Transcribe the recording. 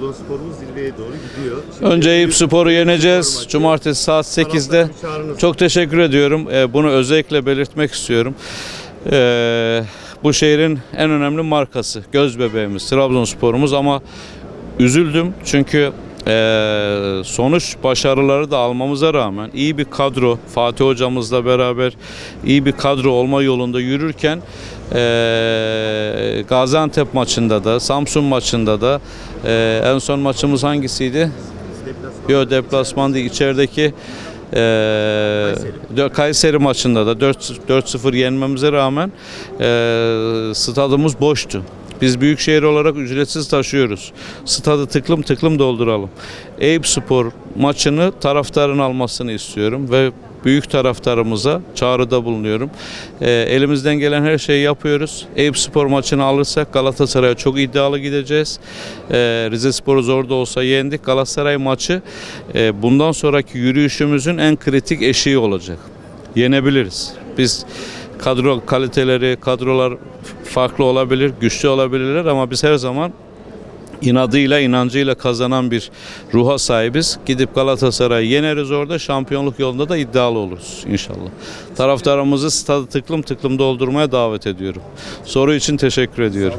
Trabzonspor'umuz zirveye doğru gidiyor. Şimdi Önce Eyüp Spor'u yeneceğiz. Cumartesi saat 8'de. Taraftara bir çağrınız Çok teşekkür ediyorum. Ee, Bunu özellikle belirtmek istiyorum. Ee, Bu şehrin en önemli markası, göz bebeğimiz, Trabzonspor'umuz ama üzüldüm çünkü ee, sonuç başarıları da almamıza rağmen iyi bir kadro Fatih hocamızla beraber iyi bir kadro olma yolunda yürürken ee, Gaziantep maçında da Samsun maçında da ee, en son maçımız hangisiydi? Deplasman. Yo deplasman değil içerideki dö- Kayseri maçında da 4 4-0 yenmemize rağmen eee, stadımız boştu. Biz büyükşehir olarak ücretsiz taşıyoruz. Stadı tıklım tıklım dolduralım. Eyüp Spor maçını taraftarın almasını istiyorum ve büyük taraftarımıza çağrıda bulunuyorum. Eee, elimizden gelen her şeyi yapıyoruz. Eyüp Spor maçını alırsak Galatasaray'a çok iddialı gideceğiz. Eee Rize Spor'u zor da olsa yendik. Galatasaray maçı eee, bundan sonraki yürüyüşümüzün en kritik eşiği olacak. Yenebiliriz. Biz kadro kaliteleri, kadrolar farklı olabilir, güçlü olabilirler ama biz her zaman inadıyla, inancıyla kazanan bir ruha sahibiz. Gidip Galatasaray'ı yeneriz orada. Şampiyonluk yolunda da iddialı oluruz inşallah. Taraftarımızı stadı tıklım tıklım doldurmaya davet ediyorum. Soru için teşekkür ediyorum.